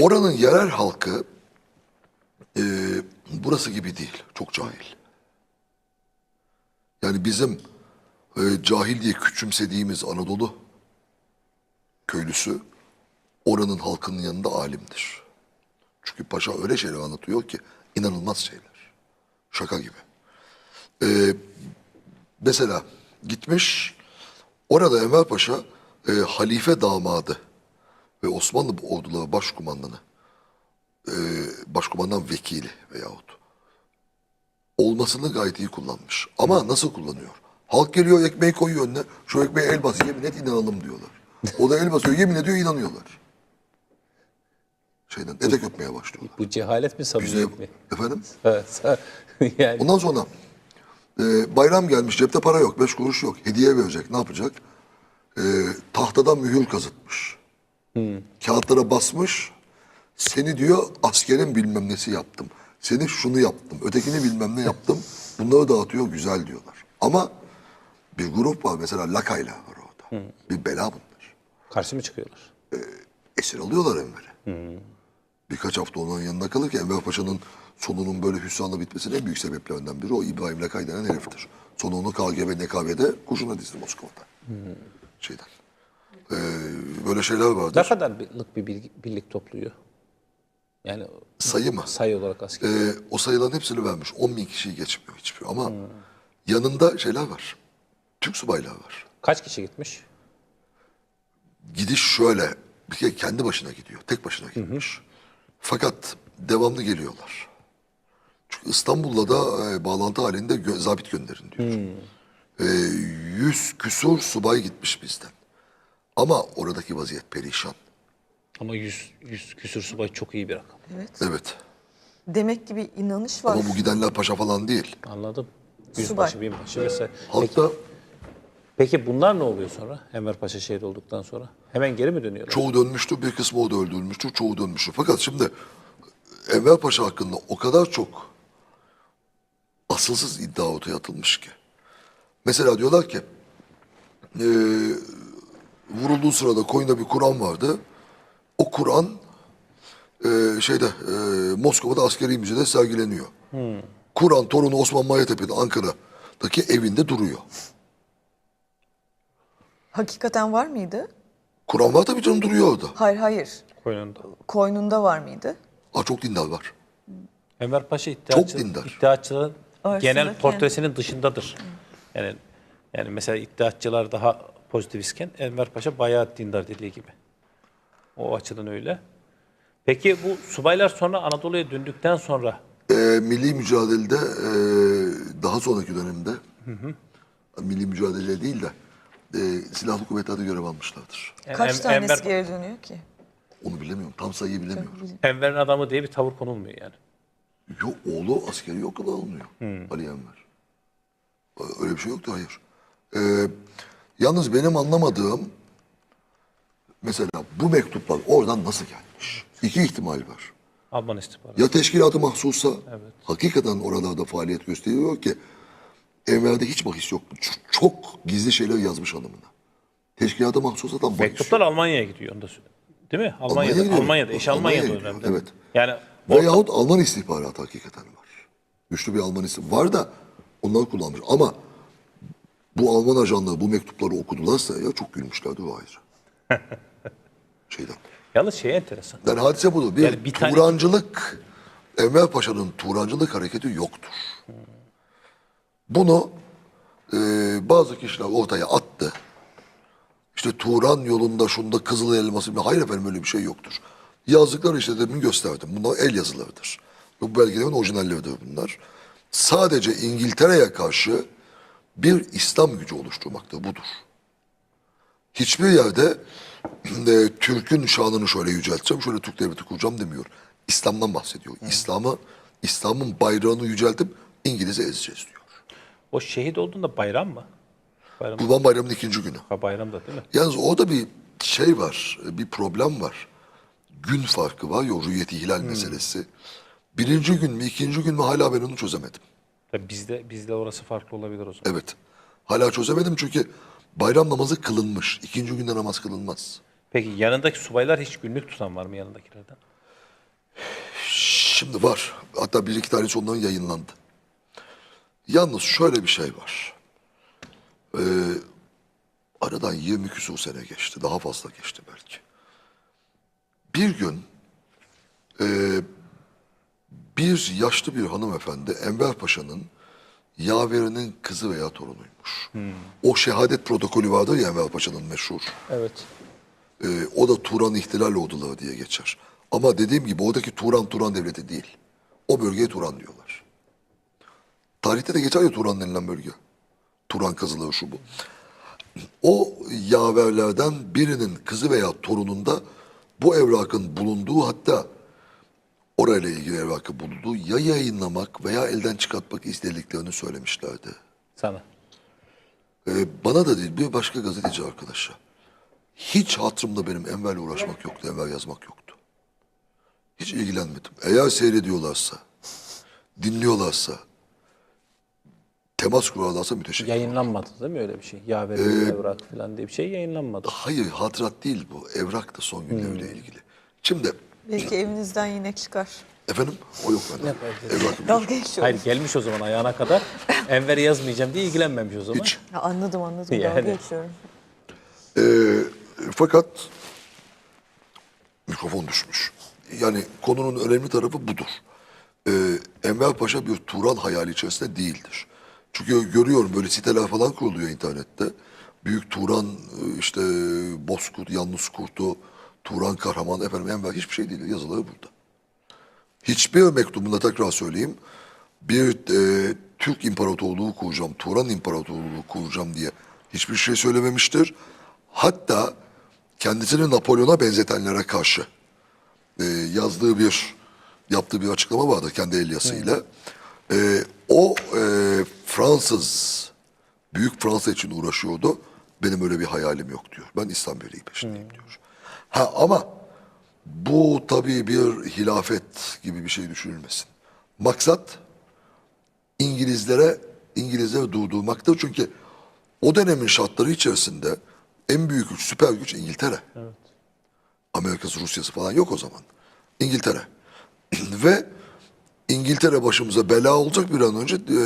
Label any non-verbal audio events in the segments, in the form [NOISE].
Oranın yerel halkı e, burası gibi değil. Çok cahil. Yani bizim e, cahil diye küçümsediğimiz Anadolu köylüsü oranın halkının yanında alimdir. Çünkü paşa öyle şeyler anlatıyor ki inanılmaz şeyler. Şaka gibi. E, mesela gitmiş orada Enver Paşa e, halife damadı ve Osmanlı orduları başkumandanı e, başkumandan vekili veyahut olmasını gayet iyi kullanmış. Ama nasıl kullanıyor? Halk geliyor ekmeği koyuyor önüne. Şu ekmeğe el bas yemin et inanalım diyorlar. O da el basıyor yemin ediyor inanıyorlar. Şeyden etek öpmeye başlıyorlar. Bu cehalet mi samimiyet mi? Efendim? [LAUGHS] Yani Ondan sonra e, bayram gelmiş cepte para yok beş kuruş yok hediye verecek ne yapacak? E, tahtadan mühür kazıtmış. Kağıtlara basmış seni diyor askerin bilmem nesi yaptım. Seni şunu yaptım ötekini bilmem ne yaptım. Bunları dağıtıyor güzel diyorlar. Ama bir grup var mesela Lakayla var orada. Bir bela bunlar. karşı mı çıkıyorlar? Esir alıyorlar Enver'i. Birkaç hafta onun yanında kalırken Enver Paşa'nın sonunun böyle hüsranla bitmesinin en büyük sebeplerinden biri o İbrahim Lakay denen heriftir. Sonra onu KGB, NKV'de kurşuna dizdi Moskova'da. Şeyden. Ee, böyle şeyler Ne vardır. kadarlık bir birlik, birlik topluyor? Yani Sayı mı? sayı olarak asker. Ee, o sayıların hepsini vermiş. 10 bin kişiyi geçmiyor hiçbir. Ama yanında şeyler var. Türk subaylar var. Kaç kişi gitmiş? Gidiş şöyle. Bir kere kendi başına gidiyor. Tek başına gitmiş. Fakat devamlı geliyorlar. Çünkü İstanbul'la da e, bağlantı halinde gö- zabit gönderin diyor. E, yüz küsur subay gitmiş bizden. Ama oradaki vaziyet perişan. Ama 100, 100 küsür subay çok iyi bir rakam. Evet. Evet. Demek ki bir inanış var. Ama bu gidenler paşa falan değil. Anladım. Subay. Yüzbaşı, binbaşı vesaire. Peki, Halkta peki bunlar ne oluyor sonra? Enver Paşa şehit olduktan sonra? Hemen geri mi dönüyorlar? çoğu dönmüştü, bir kısmı orada öldürülmüştü, çoğu dönmüştü. Fakat şimdi Enver Paşa hakkında o kadar çok asılsız iddia ortaya atılmış ki. Mesela diyorlar ki eee vurulduğu sırada koyunda bir Kur'an vardı. O Kur'an eee, şeyde eee, Moskova'da askeri müzede sergileniyor. Kur'an torunu Osman Mayatepe'de Ankara'daki evinde duruyor. Hakikaten var mıydı? Kur'an var tabii canım duruyor orada. Hayır hayır. Koynunda. Koynunda var mıydı? Aa, çok dindar var. Enver Paşa dindar. iddiatçıların Arasında genel portresinin dışındadır. Yani yani mesela iddiatçılar daha pozitivistken Enver Paşa bayağı dindar dediği gibi. O açıdan öyle. Peki bu subaylar sonra Anadolu'ya döndükten sonra Ee, milli mücadelede e, daha sonraki dönemde milli mücadele değil de e, silahlı kuvvetlerde görev almışlardır. yani Kaç En- tanesi Enver, geri dönüyor ki? Onu bilemiyorum. Tam sayıyı bilemiyorum. Enver'in adamı diye bir tavır konulmuyor yani. Yok oğlu askeri okula alınıyor. Ali Enver. Öyle bir şey yoktu hayır. Ee, yalnız benim anlamadığım mesela bu mektuplar oradan nasıl gelmiş? İki ihtimal var. Alman istihbaratı. Ya teşkilatı mahsussa hakikaten oralarda faaliyet gösteriyor ki Enver'de hiç bahis yok. Çok gizli şeyler yazmış hanımına. Teşkilatı mahsusa tam bahis Mektuplar yok. Almanya'ya gidiyor onda. Değil mi? Almanya'da. gidiyor. Almanya'da. Almanya'ya Almanya'da gidiyor, dönemde. evet. Yani Veyahut Alman istihbaratı hakikaten var. Güçlü bir Alman istihbaratı var da onları kullanmış. Ama bu Alman ajanları bu mektupları okudularsa ya çok gülmüşlerdi o ayrı. [LAUGHS] Şeyden. yalnız şey enteresan. Yani hadise budur. Bir, Yani bir tane- Turancılık, Enver Paşa'nın Turancılık hareketi yoktur. Bunu e, bazı kişiler ortaya attı. İşte Turan yolunda şunda Kızıl Elması. Hayır efendim öyle bir şey yoktur. Yazdıkları işte demin gösterdim. Bunlar el yazılarıdır. Bu belgelerin orijinalleridir bunlar. Sadece İngiltere'ye karşı bir İslam gücü oluşturmakta budur. Hiçbir yerde [CLEARS THROAT] e, Türk'ün şanını şöyle yücelteceğim, şöyle Türk devleti kuracağım demiyor. İslam'dan bahsediyor. İslam'ı, İslam'ın bayrağını yüceltip İngiliz'e ezeceğiz diyor. O şehit olduğunda bayram mı? Bayram, Kurban Bayramı'nın ikinci günü. ha, bayram da değil mi? Yalnız orada bir şey var, bir problem var. Gün farkı var ya, rüyeti hilal meselesi. Birinci gün mü, ikinci gün mü hala ben onu çözemedim. Tabii bizde bizde orası farklı olabilir o zaman. Evet. Hala çözemedim çünkü bayram namazı kılınmış. İkinci günde namaz kılınmaz. Peki yanındaki subaylar hiç günlük tutan var mı yanındakilerden? Şimdi var. Hatta bir iki tanesi onların yayınlandı. Yalnız şöyle bir şey var. Ee, aradan 20 küsur sene geçti. Daha fazla geçti belki. Bir gün e, bir yaşlı bir hanımefendi Enver Paşa'nın yaverinin kızı veya torunuymuş. O şehadet protokolü vardır ya Enver Paşa'nın meşhur. Evet. Ee, o da Turan İhtilal Orduları diye geçer. Ama dediğim gibi oradaki Turan Turan devleti değil. O bölgeye Turan diyorlar. Tarihte de geçer ya Turan denilen bölge. Turan kazıları şu bu. O yaverlerden birinin kızı veya torununda bu evrakın bulunduğu hatta orayla ilgili evrakı bulunduğu ya yayınlamak veya elden çıkartmak istediklerini söylemişlerdi. Sana. Ee, bana da değil bir başka gazeteci arkadaşa. Hiç hatırımda benim Enver'le uğraşmak yoktu, Enver yazmak yoktu. Hiç ilgilenmedim. Eğer seyrediyorlarsa, dinliyorlarsa, temas kurarlarsa müteşekkir. Yayınlanmadı değil mi öyle bir şey? Yaver evrak falan diye bir şey yayınlanmadı. Hayır, hatırat değil bu. Evrak da son günlerle ilgili. Şimdi, Belki evinizden yine çıkar. efendim, o yok bende. Dalga geçiyorum. Hayır gelmiş o zaman ayağına kadar. Enver'i yazmayacağım diye ilgilenmemiş o zaman. hiç. Ya anladım anladım. Yani. Dalga geçiyorum. Ee, fakat mikrofon düşmüş. Yani konunun önemli tarafı budur. Ee, Enver Paşa bir Turan hayali içerisinde değildir. Çünkü görüyorum böyle siteler falan kuruluyor internette. Büyük Turan e, işte Bozkurt, Yalnız Kurtu, Turan Kahraman efendim Enver hiçbir şey değil. Yazıları burada. Hiçbir mektubunda tekrar söyleyeyim bir e, Türk İmparatorluğu kuracağım, Turan İmparatorluğu kuracağım diye hiçbir şey söylememiştir. Hatta kendisini Napolyon'a benzetenlere karşı e, yazdığı bir, yaptığı bir açıklama vardı kendi el yazısıyla. E, o e, Fransız, büyük Fransa için uğraşıyordu. Benim öyle bir hayalim yok diyor. Ben İslam Birliği peşindeyim diyor. Ha ama bu tabii bir hilafet gibi bir şey düşünülmesin. Maksat İngilizlere İngilizleri durdurmaktır. Çünkü o dönemin şartları içerisinde en büyük güç, süper güç İngiltere. Amerika'sı, Rusya'sı falan yok o zaman. İngiltere. [CLEARS THROAT] Ve İngiltere başımıza bela olacak bir an önce e,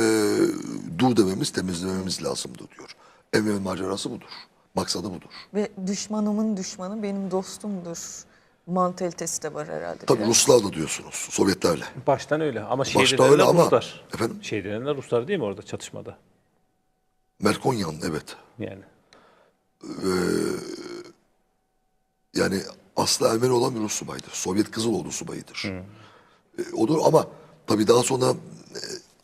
dur dememiz, temizlememiz lazımdır diyor. Enver'in macerası budur. Maksadı budur. Ve düşmanımın düşmanı benim dostumdur. Mantalitesi de var herhalde. Tabii biraz. Ruslarla diyorsunuz, Sovyetlerle. Baştan öyle ama Başta öyle ama- Ruslar. Efendim? Şehit edilenler Ruslar değil mi orada çatışmada? Melkonyan evet. Yani. Yani aslı Ermeni olan bir Rus subaydır. Sovyet Kızıloğlu subayıdır. E, odur ama tabii daha sonra e,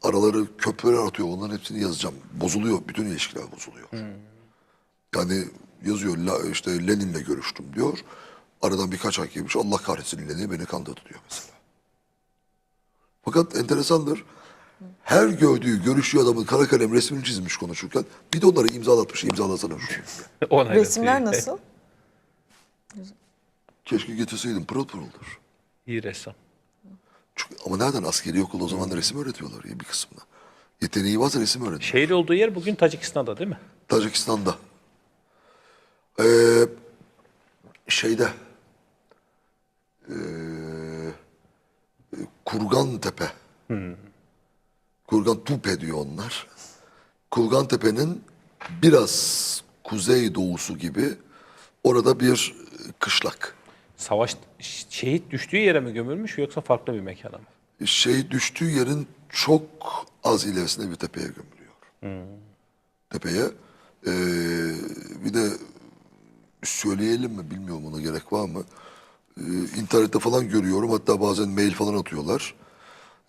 araları köprüler atıyor. Onların hepsini yazacağım. Bozuluyor. Bütün ilişkiler bozuluyor. Yani yazıyor işte Lenin'le görüştüm diyor. Aradan birkaç ay geçmiş. Allah kahretsin Lenin beni kandırdı diyor mesela. Fakat enteresandır. Her gördüğü, görüştüğü adamın kara kalem resmini çizmiş konuşurken bir de onları imzalatmış. imzalasana. [LAUGHS] Onayladı. Resimler nasıl? [LAUGHS] Keşke getirseydim. Pırıl pırıldır. İyi ressam. Çünkü, ama nereden askeri okulda o zaman da resim öğretiyorlar ya bir kısmına. Yeteneği varsa resim öğretiyor. Şehir olduğu yer bugün Tacikistan'da değil mi? Tacikistan'da. Ee, şeyde ee, Kurgan Tepe. Kurgan Tupe diyor onlar. Kurgan Tepe'nin biraz kuzey doğusu gibi orada bir kışlak. Savaş şehit düştüğü yere mi gömülmüş yoksa farklı bir mekana mı? şey düştüğü yerin çok az ilerisinde bir tepeye gömülüyor. Tepeye. Ee, bir de söyleyelim mi bilmiyorum ona gerek var mı? Ee, internette falan görüyorum hatta bazen mail falan atıyorlar.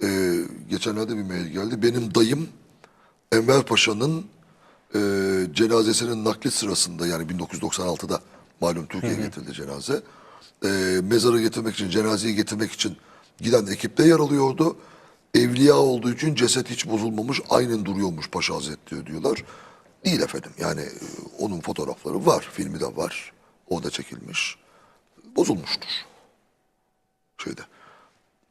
Ee, geçenlerde bir mail geldi. Benim dayım Enver Paşa'nın e, cenazesinin nakli sırasında yani 1996'da malum Türkiye'ye getirildi cenaze. E, mezarı getirmek için, cenazeyi getirmek için giden ekipte yer alıyordu. Evliya olduğu için ceset hiç bozulmamış, aynen duruyormuş Paşa Hazretleri diyorlar. Değil efendim yani e, onun fotoğrafları var, filmi de var. O da çekilmiş. Bozulmuştur. Şeyde.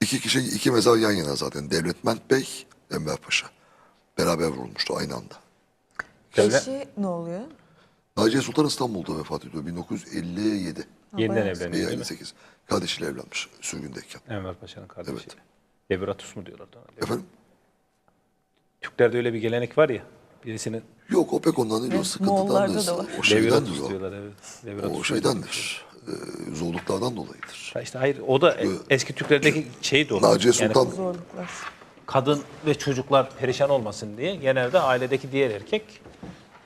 İki kişi, iki mezar yan yana zaten. Devletment Bey, Enver Paşa. Beraber vurulmuştu aynı anda. Eşi ne oluyor? Naciye Sultan İstanbul'da vefat ediyor 1957 Yeniden evleniyor değil mi? 58. Kardeşiyle evlenmiş sürgündeyken. Enver Paşa'nın kardeşi. Evet. Devratus mu diyorlar? ona? Efendim? Türklerde öyle bir gelenek var ya. Birisinin Yok o pek ondan değil. Evet, da var. O o. diyorlar evet. Devratus O şeydendir. Ee, zorluklardan dolayıdır. Ha İşte hayır o da eski Türklerdeki şey de o. Naciye Yani Sultan Zorluklar. kadın ve çocuklar perişan olmasın diye genelde ailedeki diğer erkek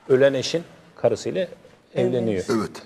ölen eşin karısıyla evleniyor. evet